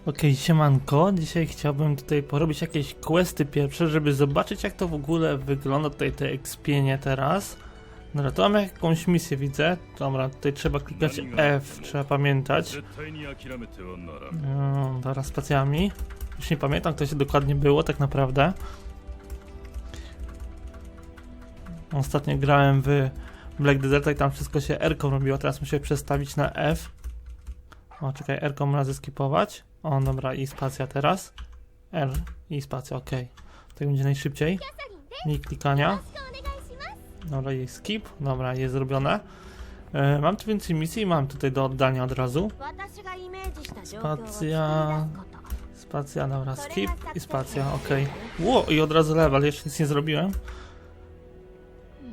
Okej, okay, siemanko. Dzisiaj chciałbym tutaj porobić jakieś questy pierwsze, żeby zobaczyć jak to w ogóle wygląda tutaj te ekspienie teraz. Dobra, tu mam jakąś misję, widzę. Dobra, tutaj trzeba klikać F, trzeba pamiętać. No, dobra, spacjami. Już nie pamiętam, kto się dokładnie było tak naprawdę. Ostatnio grałem w Black Desert i tam wszystko się R robiło, teraz muszę przestawić na F. O, czekaj, R-ką można. O, dobra, i spacja teraz. R i spacja, ok. Tak będzie najszybciej. Nie klikania. Dobra, jest skip. Dobra, jest zrobione. E, mam tu więcej misji i mam tutaj do oddania od razu. Spacja... Spacja, dobra, skip i spacja, ok. Ło, i od razu level, jeszcze nic nie zrobiłem.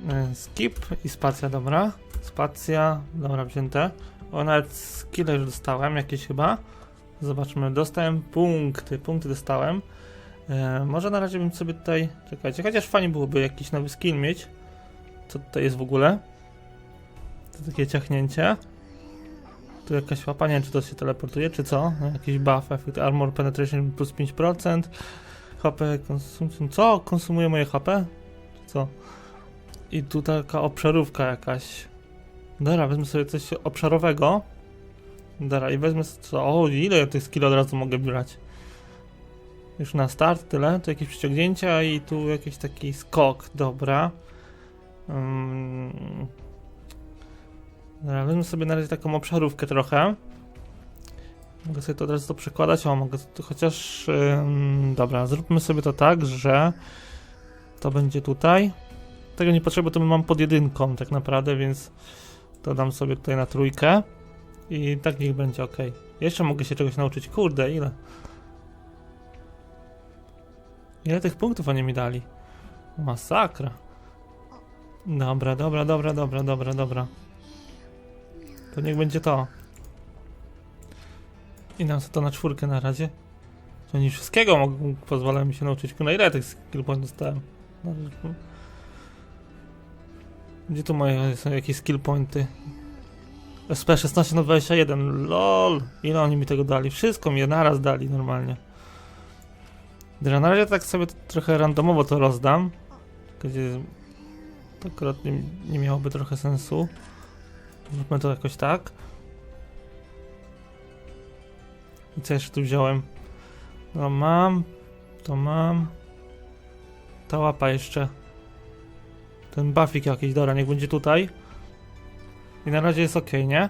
E, skip i spacja, dobra. Spacja, dobra, wzięte. O, nawet skille już dostałem, jakieś chyba. Zobaczmy, dostałem punkty, punkty dostałem. E, może na razie bym sobie tutaj, czekajcie, chociaż fajnie byłoby jakiś nowy skill mieć. Co tutaj jest w ogóle? To takie ciachnięcie. Tu jakaś łapa, nie wiem czy to się teleportuje, czy co? No, Jakiś buff, efekt armor penetration plus 5%. HP konsumption. Co? Konsumuje moje HP? Czy co? I tu taka obszarówka jakaś. Dobra, wezmę sobie coś obszarowego. Dobra, i wezmę co? O, ile ja tych skill od razu mogę brać? Już na start tyle. Tu jakieś przyciągnięcia i tu jakiś taki skok. Dobra. Mm. Dobra, wezmę sobie na razie taką obszarówkę trochę. Mogę sobie to od razu to przekładać. O, mogę to chociaż. dobra, zróbmy sobie to tak, że to będzie tutaj. Tego nie potrzebuję, to mam pod jedynką tak naprawdę, więc to dam sobie tutaj na trójkę. I tak niech będzie ok. Jeszcze mogę się czegoś nauczyć. Kurde, ile? Ile tych punktów oni mi dali? Masakra. Dobra, dobra, dobra, dobra, dobra, dobra. To niech będzie to. I nam to na czwórkę na razie. To nie wszystkiego mogą, pozwalają mi się nauczyć. Na ile tych skill point dostałem? Gdzie tu moje są jakieś skill pointy? SP 16 na 21. LOL! Ile oni mi tego dali? Wszystko mi naraz dali normalnie. Dobra, na razie tak sobie trochę randomowo to rozdam. Gdzie to akurat nie, nie miałoby trochę sensu. Zróbmy to jakoś tak. I co jeszcze tu wziąłem? No mam. To mam. Ta łapa jeszcze. Ten buffik jakiś, dobra, niech będzie tutaj. I na razie jest ok, nie?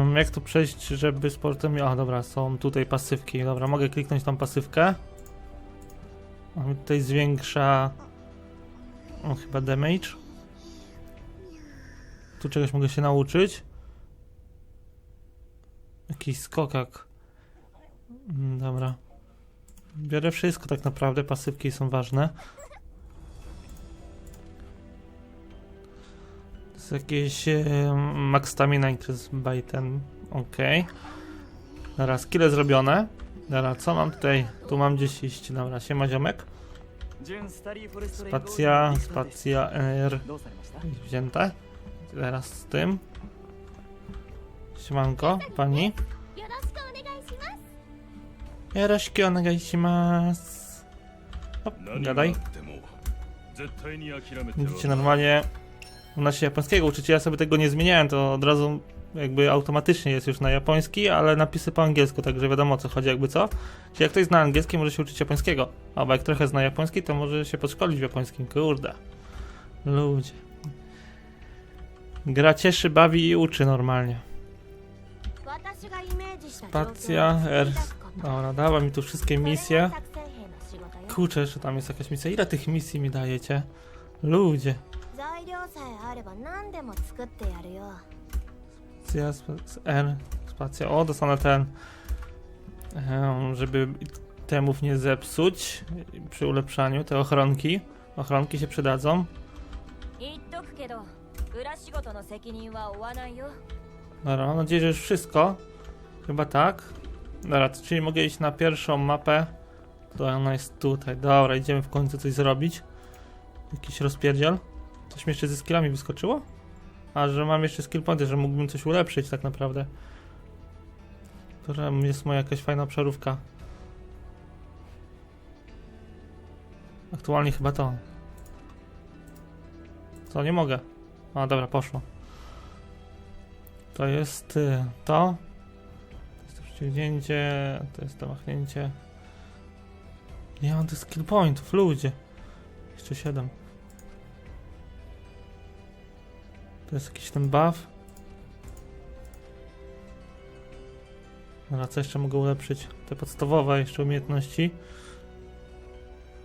Ym, jak tu przejść, żeby sportem... A, dobra, są tutaj pasywki. Dobra, mogę kliknąć tą pasywkę. On tutaj zwiększa... O, chyba damage. Tu czegoś mogę się nauczyć. Jakiś skokak. Mm, Dobra. Biorę wszystko tak naprawdę, pasywki są ważne. jakieś e, max stamina increase by ten, ok teraz Dobra, zrobione. Dobra, co mam tutaj? Tu mam gdzieś iść, dobra, siema ziomek. Spacja, spacja R wzięte. Teraz z tym. Siemanko, pani. Jarośki onegaishimasu. Gadaj. Widzicie normalnie u nas japońskiego uczyciela sobie tego nie zmieniałem, to od razu jakby automatycznie jest już na japoński, ale napisy po angielsku, także wiadomo o co chodzi, jakby co. Czyli jak ktoś zna angielski, może się uczyć japońskiego, albo jak trochę zna japoński, to może się podszkolić w japońskim, kurde. Ludzie. Gra cieszy, bawi i uczy normalnie. Spacja, R... Dobra, dała mi tu wszystkie misje. Kurczę, jeszcze tam jest jakaś misja. Ile tych misji mi dajecie? Ludzie. 材料さえあれば何でも作ってやるよ Spacja, sp- R, spacja. O, dostanę ten. em, Żeby temów nie zepsuć przy ulepszaniu, te ochronki. Ochronki się przydadzą. 言っとくけど裏仕事の責任は負わないよ Dobra, mam nadzieję, że już wszystko. Chyba tak. Dobra, czyli mogę iść na pierwszą mapę. To ona jest tutaj. Dobra, idziemy w końcu coś zrobić. Jakiś rozpierdziel. Coś mi jeszcze ze skillami wyskoczyło? A, że mam jeszcze skill pointy, że mógłbym coś ulepszyć tak naprawdę. Że jest moja jakaś fajna przerówka. Aktualnie chyba to. Co, nie mogę. A, dobra, poszło. To jest y, to. To jest to przyciągnięcie. To jest to machnięcie. Nie mam tych skill pointów, ludzie. Jeszcze 7. To jest jakiś ten buff. Dobra, co jeszcze mogę ulepszyć? Te podstawowe jeszcze umiejętności.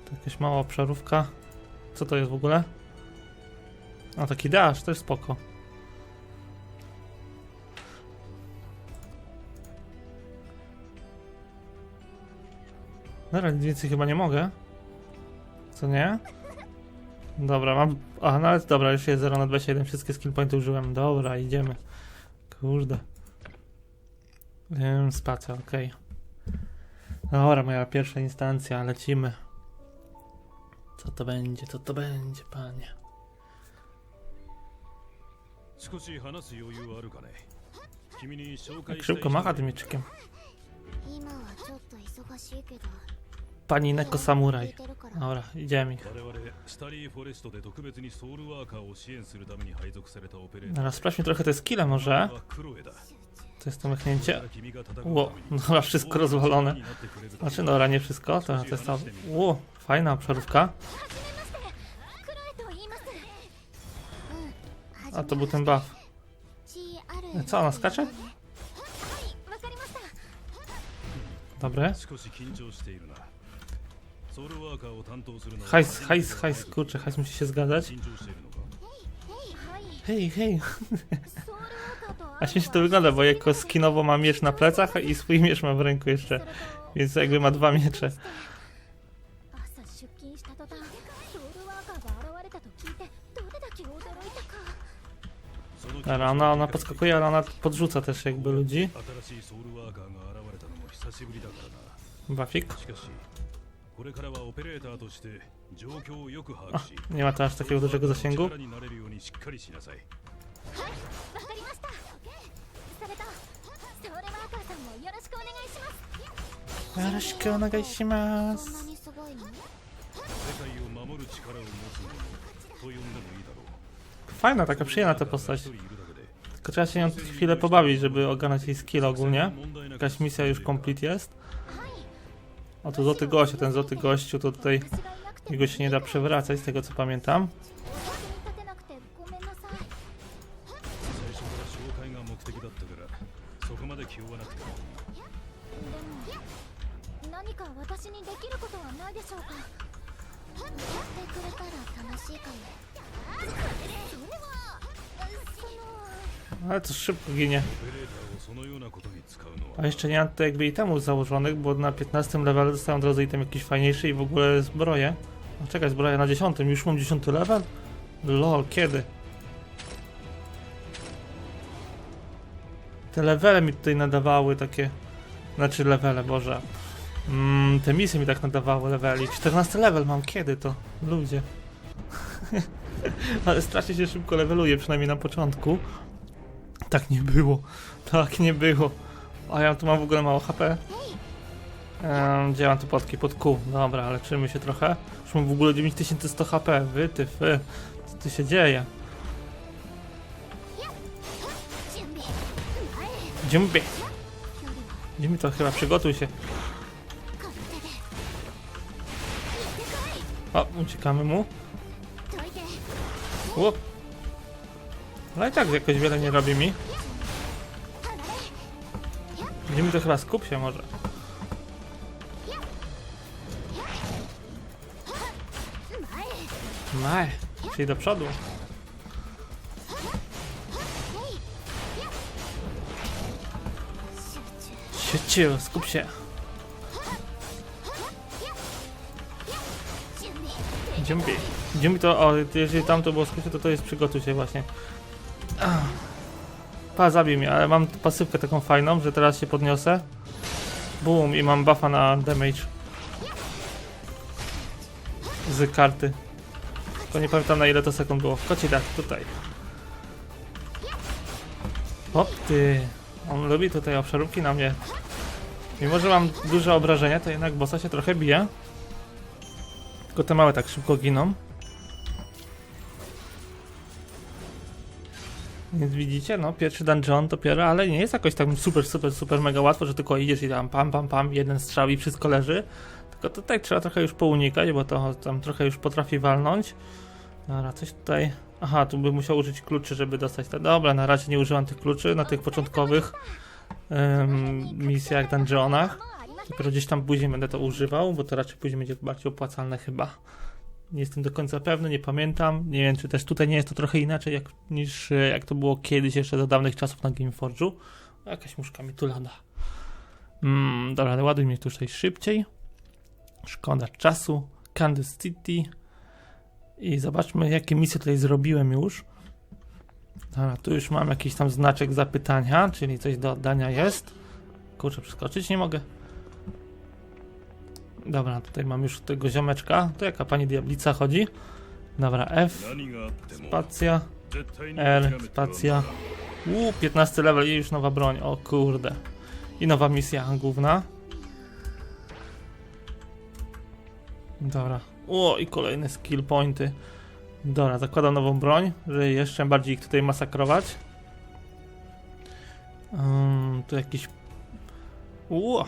To jakaś mała obszarówka. Co to jest w ogóle? A taki dash, to jest spoko. Dobra, więcej chyba nie mogę. Co nie? Dobra, mam. A, nawet dobra, już jest 0 na 27. Wszystkie skill pointy użyłem. Dobra, idziemy. Kurde. Ym, spacja, okej. Dobra, moja pierwsza instancja, lecimy. Co to będzie, co to będzie, panie? 少し話す余裕あるかね君に紹介 Jak したい szybko macha tym mieczykiem. 今はちょっと忙しいけど pani Neko Samuraj. Dobra, idziemy ich. Teraz sprawdźmy trochę te skille może. To jest to mechnięcie. Ło, dobra, wszystko rozwalone. Znaczy, dobra, nie wszystko, to, to jest ta... Ło, fajna obszarówka. A to był ten buff. Co, ona skacze? Dobre. Hajs, hajs, hajs, kurczę, hajs musi się zgadzać. Hej, hej. A śmiesznie to wygląda, bo jako skinowo ma miecz na plecach i swój miecz ma w ręku jeszcze. Więc jakby ma dwa miecze. Ale ona, ona podskakuje, ale ona podrzuca też jakby ludzi. Wafik. Nie ma tam aż takiego dużego zasięgu. Yoroshiku onegaishimasu. 世界を守る力を持つ者と呼んでもいいだろう。Fajna, taka przyjemna ta postać. Tylko trzeba się nią chwilę pobawić, żeby ogarnąć jej skill ogólnie. Jakaś misja już complete jest. O, to złoty gościu, ten złoty gościu to tutaj... Jego się nie da przewracać, z tego co pamiętam. Ale to szybko ginie. A jeszcze nie mam tutaj jakby itemów założonych, bo na 15 levelu dostałem od razu item jakiś fajniejszy i w ogóle zbroję. A czekaj, zbroję na 10, już mam 10 level? Lol, kiedy? Te levele mi tutaj nadawały takie... Znaczy levele, boże. Mm, te misje mi tak nadawały leveli. 14 level mam, kiedy to? Ludzie. Ale strasznie się szybko leveluje, przynajmniej na początku. Tak nie było. Tak nie było. A ja tu mam w ogóle mało HP. Um, gdzie mam tu potki? Pod Q. Dobra, leczymy się trochę. Już mam w ogóle 9100 HP. Wy, ty, fy. Co tu się dzieje? Dziębię. Dziębię to chyba, przygotuj się. O, uciekamy mu. Łop. Ale i tak jakoś wiele nie robi mi. Będziemy to chyba skup się może. Maj, czyli do przodu. Ciu, skup się. Dziumbi. Dziumbi to, o, jeżeli tam to było skupcie, to to jest przygotuj się właśnie. Pa, zabił mnie, ale mam pasywkę taką fajną, że teraz się podniosę. Boom, i mam buffa na damage. Z karty. Tylko nie pamiętam na ile to sekund było. Koci tak, tutaj. Hop ty. On lubi tutaj obszarówki na mnie. Mimo, że mam duże obrażenia, to jednak bossa się trochę bije. Tylko te małe tak szybko giną. Więc widzicie, no pierwszy dungeon dopiero, ale nie jest jakoś tak super, super, super mega łatwo, że tylko idziesz i tam pam, pam, pam, jeden strzał i wszystko leży. Tylko tutaj trzeba trochę już pounikać, bo to tam trochę już potrafi walnąć. Dobra, coś tutaj... Aha, tu bym musiał użyć kluczy, żeby dostać te... Dobra, na razie nie użyłam tych kluczy na tych początkowych um, misjach, dungeonach. Dopiero gdzieś tam później będę to używał, bo to raczej później będzie bardziej opłacalne chyba. Nie jestem do końca pewny, nie pamiętam. Nie wiem, czy też tutaj nie jest to trochę inaczej jak, niż e, jak to było kiedyś, jeszcze do dawnych czasów na Gameforge'u. Jakaś muszka mi tu lada. Mm, dobra, ładuj mnie tutaj szybciej. Szkoda czasu. Candice City. I zobaczmy, jakie misje tutaj zrobiłem już. Dobra, tu już mam jakiś tam znaczek zapytania, czyli coś do oddania jest. Kurczę, przeskoczyć nie mogę. Dobra, tutaj mam już tego ziomeczka. To jaka pani diablica chodzi? Dobra, F, spacja, R, spacja. Uuu, 15 level i już nowa broń, o kurde. I nowa misja główna. Dobra. O, i kolejne skill pointy. Dobra, zakładam nową broń, żeby jeszcze bardziej ich tutaj masakrować. Um, tu jakiś... Uuu,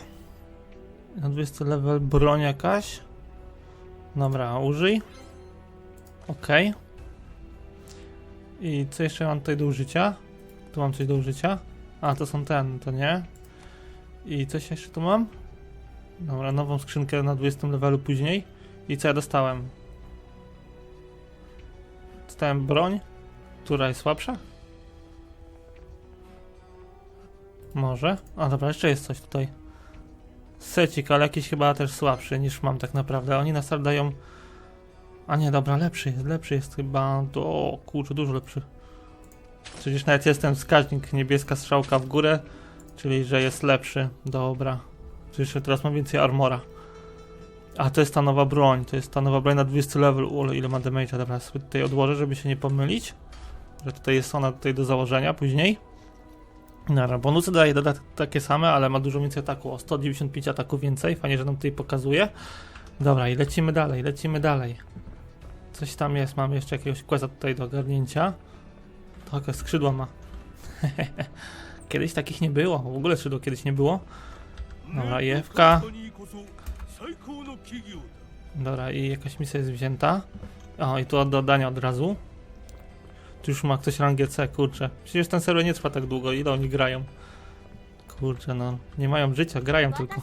na 20 level broń jakaś. Dobra, użyj. Okej. I co jeszcze mam tutaj do użycia? Tu mam coś do użycia. A, to są ten, to nie. I coś jeszcze tu mam? Dobra, nową skrzynkę na 20 levelu później. I co ja dostałem? Dostałem broń, która jest słabsza? Może? A dobra, jeszcze jest coś tutaj. Secik, ale jakiś chyba też słabszy niż mam tak naprawdę. Oni nas dają. A nie, dobra, lepszy jest, lepszy jest chyba. O kurczę, dużo lepszy. Przecież nawet jest ten wskaźnik niebieska strzałka w górę, czyli że jest lepszy. Dobra. Przecież teraz mam więcej armora. A to jest ta nowa broń, to jest ta nowa broń na 20 level. Ule, ile ma damage'a, dobra, sobie tutaj odłożę, żeby się nie pomylić. Że tutaj jest ona tutaj do założenia później. Dobra, bonusy daje dodat takie same, ale ma dużo więcej ataku, o 195 ataku więcej, fajnie, że nam tutaj pokazuje. Dobra, i lecimy dalej, lecimy dalej. Coś tam jest, mam jeszcze jakiegoś questa tutaj do ogarnięcia. Trochę skrzydła ma. kiedyś takich nie było, w ogóle skrzydło kiedyś nie było. Dobra, i FK. Dobra, i jakaś misja jest wzięta. O, i tu od dodania od razu. Już ma ktoś rangę C, kurczę. Przecież ten serwer nie trwa tak długo, ile oni grają. Kurczę, no, nie mają życia, grają tylko.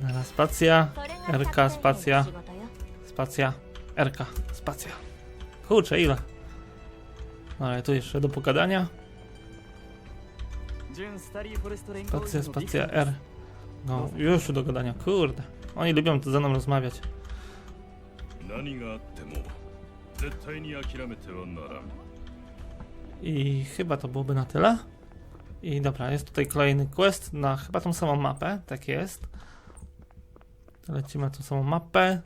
Dobra, spacja, RK, spacja, spacja, RK, spacja. Kurczę, ile? Ale tu jeszcze do pogadania. Spacja, spacja, R. No, już do gadania, kurde. Oni lubią ze mną rozmawiać. I chyba to byłoby na tyle. I dobra, jest tutaj kolejny quest na chyba tą samą mapę, tak jest. Lecimy na tą samą mapę.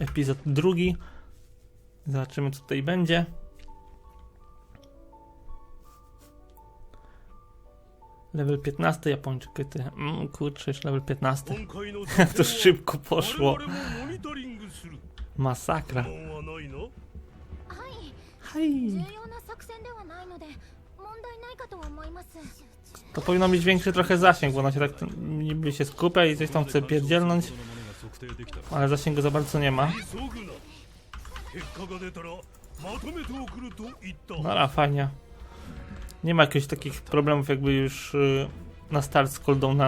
Epizod drugi. Zobaczymy co tutaj będzie. Level 15 Japończyk. Ty. Mm, kurczę, już level 15. to szybko poszło. Masakra. Hej. To powinno mieć większy trochę zasięg, bo ona się tak niby się skupia i coś tam chce pierdzielnąć. Ale zasięgu za bardzo nie ma. Dobra, fajnie. Nie ma jakichś takich problemów jakby już y, na start z,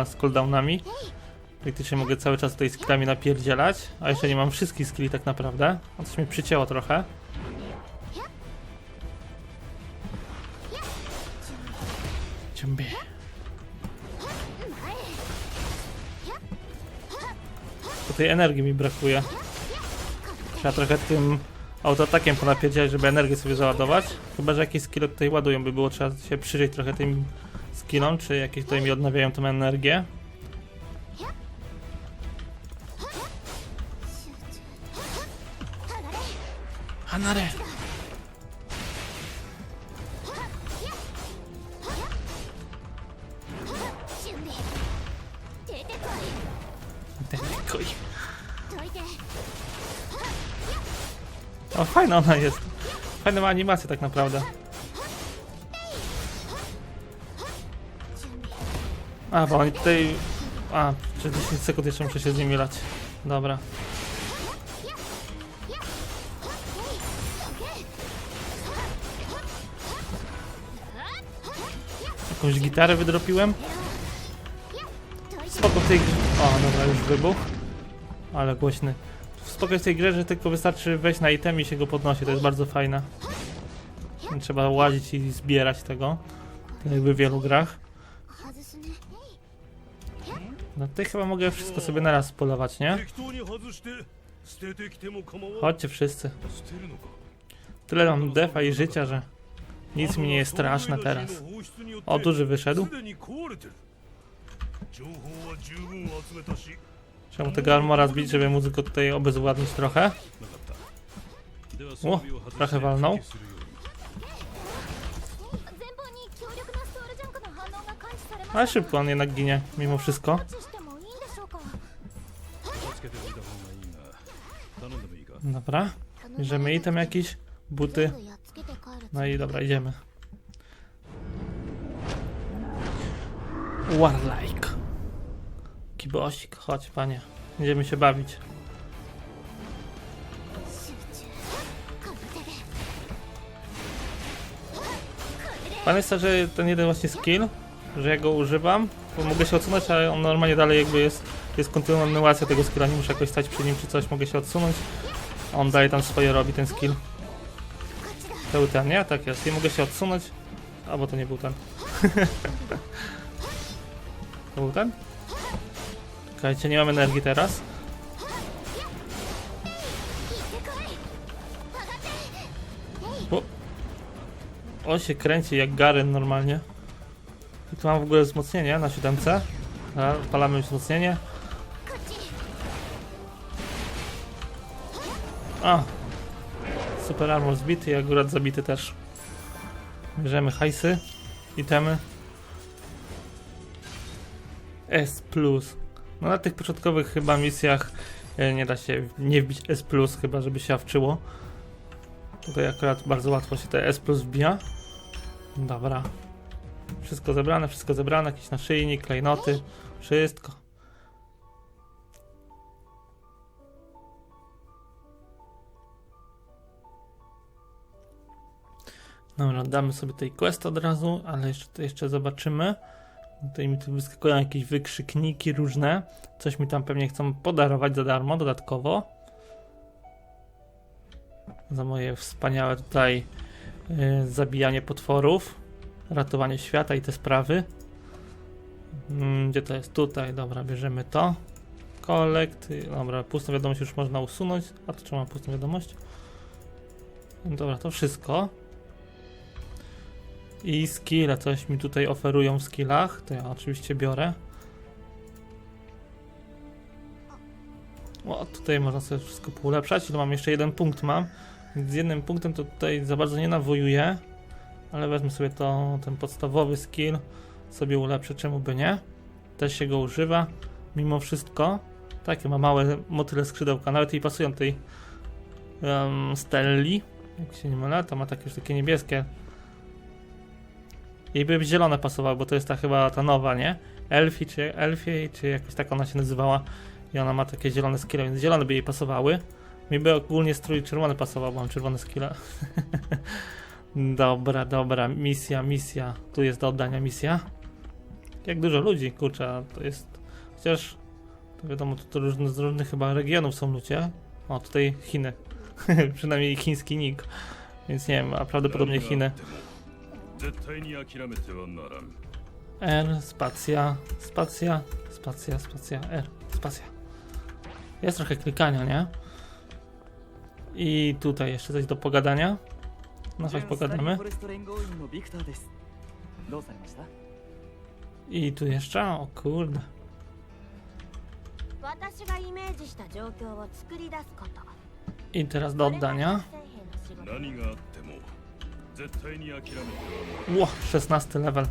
z cooldownami. Praktycznie mogę cały czas tutaj skillami napierdzielać, a jeszcze nie mam wszystkich skilli tak naprawdę. A coś mnie przycięło trochę. Ciąbie. Tutaj energii mi brakuje. Trzeba trochę tym autoatakiem ponapierdziać, żeby energię sobie załadować. Chyba, że jakieś skille tutaj ładują, by było trzeba się przyjrzeć trochę tym skillom, czy jakieś tutaj mi odnawiają tą energię. Hanare! Fajna ona jest. Fajna ma animacja tak naprawdę. A, bo oni tutaj... A, przez 10 sekund jeszcze muszę się z nimi lać. Dobra. Jakąś gitarę wydropiłem. Spoko w tej. O, dobra, już wybuch. Ale głośny spoko jest w tej grze, że tylko wystarczy wejść na item i się go podnosi, to jest bardzo fajne. Nie trzeba łazić i zbierać tego, tak jakby w wielu grach. No tutaj chyba mogę wszystko sobie naraz polować, nie? Chodźcie wszyscy. Tyle mam defa i życia, że nic mi nie jest straszne teraz. O, duży wyszedł. Trzeba mu tego armora zbić, żeby mu go tutaj obezwładnić trochę. O, trochę walnął. Ale szybko on jednak ginie, mimo wszystko. Dobra, bierzemy item jakiś, buty. No i dobra, idziemy. Warlike. Wielki bosik, chodź panie. Będziemy się bawić. Pan że ten jeden właśnie skill, że ja go używam, bo mogę się odsunąć, ale on normalnie dalej jakby jest, jest kontynuacja tego skilla, nie muszę jakoś stać przy nim czy coś, mogę się odsunąć, a on daje tam swoje, robi ten skill. To był ten, nie? Tak jest, nie mogę się odsunąć, albo to nie był ten. to był ten? Czekajcie, nie mam energii teraz. O. On się kręci jak Garen normalnie. I tu mam w ogóle wzmocnienie na siódemce. Palamy wzmocnienie. A! Super armor zbity i akurat zabity też. Bierzemy hajsy, itemy. S plus. No na tych początkowych chyba misjach e, nie da się nie wbić S+, chyba żeby się awczyło. Tutaj akurat bardzo łatwo się te S+, wbija. Dobra. Wszystko zebrane, wszystko zebrane, jakiś naszyjnik, klejnoty, wszystko. Dobra, damy sobie tej quest od razu, ale jeszcze, jeszcze zobaczymy. Tutaj mi tu wyskakują jakieś wykrzykniki różne. Coś mi tam pewnie chcą podarować za darmo, dodatkowo. Za moje wspaniałe tutaj y, zabijanie potworów, ratowanie świata i te sprawy. Mm, gdzie to jest? Tutaj, dobra, bierzemy to. Y, dobra, pustą wiadomość już można usunąć. A to czemu mam pustą wiadomość? Dobra, to wszystko. I skille, coś mi tutaj oferują w skillach, to ja oczywiście biorę. O, tutaj można sobie wszystko poulepszać, tu mam jeszcze jeden punkt mam. Z jednym punktem to tutaj za bardzo nie nawojuję, ale wezmę sobie to, ten podstawowy skill, sobie ulepszę, czemu by nie. Też się go używa, mimo wszystko. Takie ma małe motyle skrzydełka, nawet jej pasują tej um, Stelli, jak się nie mylę, to ma takie już takie niebieskie jej by zielone pasowały, bo to jest ta chyba ta nowa, nie? Elfi czy Elfie, czy jakoś tak ona się nazywała. I ona ma takie zielone skille, więc zielone by jej pasowały. Mi by ogólnie strój czerwony pasował, bo mam czerwone skille. dobra, dobra, misja, misja. Tu jest do oddania misja. Jak dużo ludzi, kurczę, to jest... Chociaż, to wiadomo, to, to różne, z różnych chyba regionów są ludzie. O, tutaj Chiny. Przynajmniej chiński nick. Więc nie wiem, a prawdopodobnie Chiny. あっても絶対に諦めてはならん R, spacja, spacja, spacja, spacja, R, spacja. Jest trochę klikania, nie? I tutaj jeszcze coś do pogadania. No chodź pogadamy. フォレスト連合員のビクターですどうされました I tu jeszcze, o kurde. 私がイメージした状況を作り出すこと I teraz do oddania. 何があっても Ło, 16 level.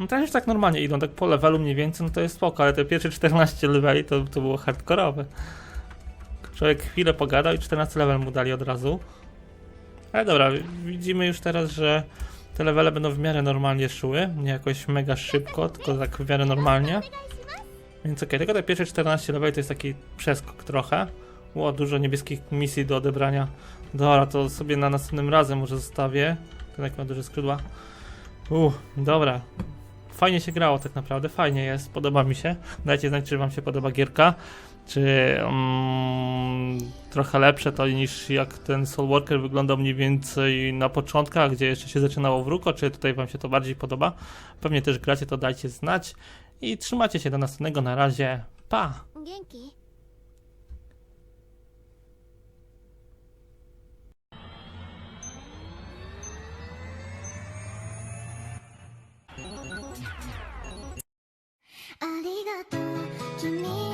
No to już tak normalnie idą, tak po levelu mniej więcej, no to jest spoko, ale te pierwsze 14 leveli to, to było hardkorowe. człowiek chwilę pogadał i 14 level mu dali od razu. Ale dobra, widzimy już teraz, że te levele będą w miarę normalnie szły, nie jakoś mega szybko, tylko tak w miarę normalnie. Więc okej, tylko te pierwsze 14 leveli to jest taki przeskok trochę. Ło, dużo niebieskich misji do odebrania. Dobra, to sobie na następnym razem może zostawię. Ten jak ma duże skrzydła. Uff, dobra. Fajnie się grało tak naprawdę, fajnie jest, podoba mi się. Dajcie znać, czy wam się podoba gierka. Czy mm, trochę lepsze to niż jak ten Soul Walker wyglądał mniej więcej na początkach, gdzie jeszcze się zaczynało wróko, czy tutaj wam się to bardziej podoba. Pewnie też gracie, to dajcie znać. I trzymajcie się do następnego, na razie, pa! 元ありがとう。君